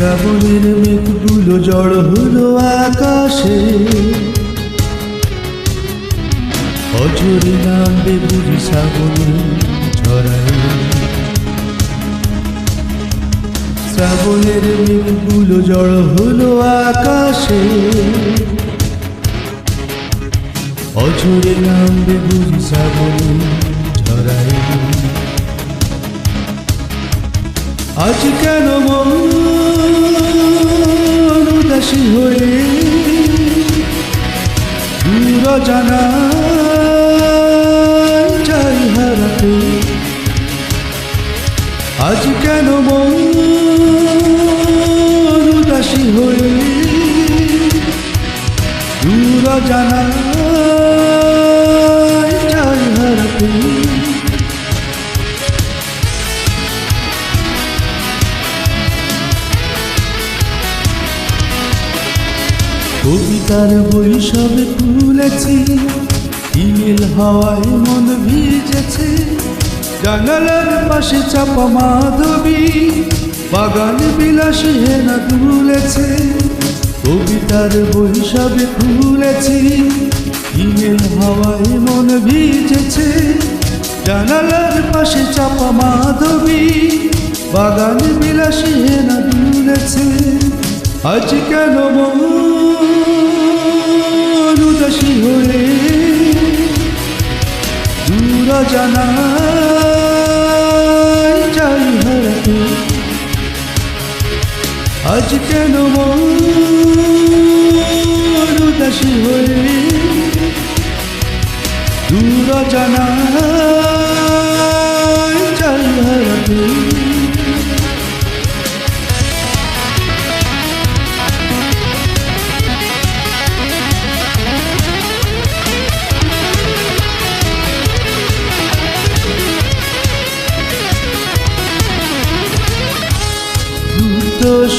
শ্রাবণের মেঘগুলো জড় হলো আকাশে। অঝরে নামবে বুঝি শ্রাবণে ছড়ায়। শ্রাবণের মেঘগুলো জড় হলো আকাশে। অঝরে নামবে বুঝি শ্রাবণে ছড়ায়। আজ কেন মন উদাসী হয়ে দূর জানা চাই হারাতে? আজ কেন মন উদাসী হয়ে দূর জানা চাই হারাতে? কবিতার বই সবে খুলেছি। ইমেল হাওয়ায় মন ভিজেছে। জানালার পাশে চাপা মাধবী, বাগান বিলাসী হেনা তুলেছে। কবিতার বই সবে খুলেছি। ইমেল হাওয়ায় মন ভিজেছে। জানালার পাশে চাপা মাধবী, বাগান বিলাসী হেনা তুলেছে। আজ কেন মন উদাসী হয়ে দূর জানা চাই হারাতে। আজ কেন মন উদাসী হয়ে দূর জানা চাই হারাতে।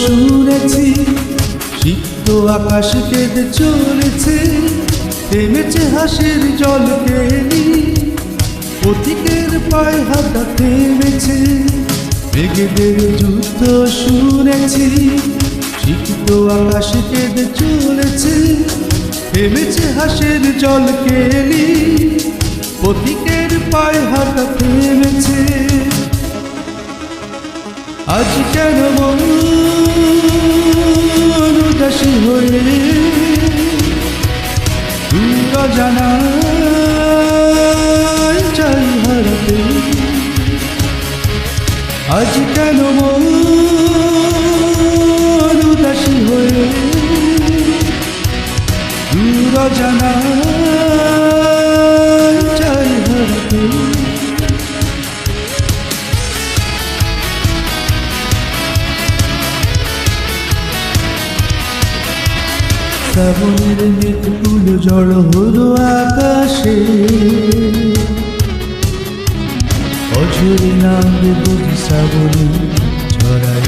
শুনেছি সিক্ত আকাশ কেঁদে চলেছে, থেমেছে হাসির জল কেলি পথিকের পায়ে হাতা থেমেছে, মেঘেদের যুদ্ধ শুনেছি সিক্ত আকাশ কেঁদে চলেছে, থেমেছে হাসির জল কেলি পথিকের পায়ে হাতা থেমেছে। আজ কেন মন উদাসী হয়ে জানা চাই হারাতে আজ কেন উদাসী হয়ে জানা শ্রাবণের মেঘগুলো জড় হলো আকাশে। অঝরে নামবে বুঝি শ্রাবণে ছড়াই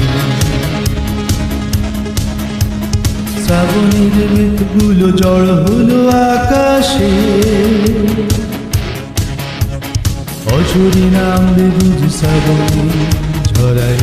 শ্রাবণের মেঘগুলো জড় হলো আকাশে। অঝরে নামবে বুঝি শ্রাবণে ছড়াই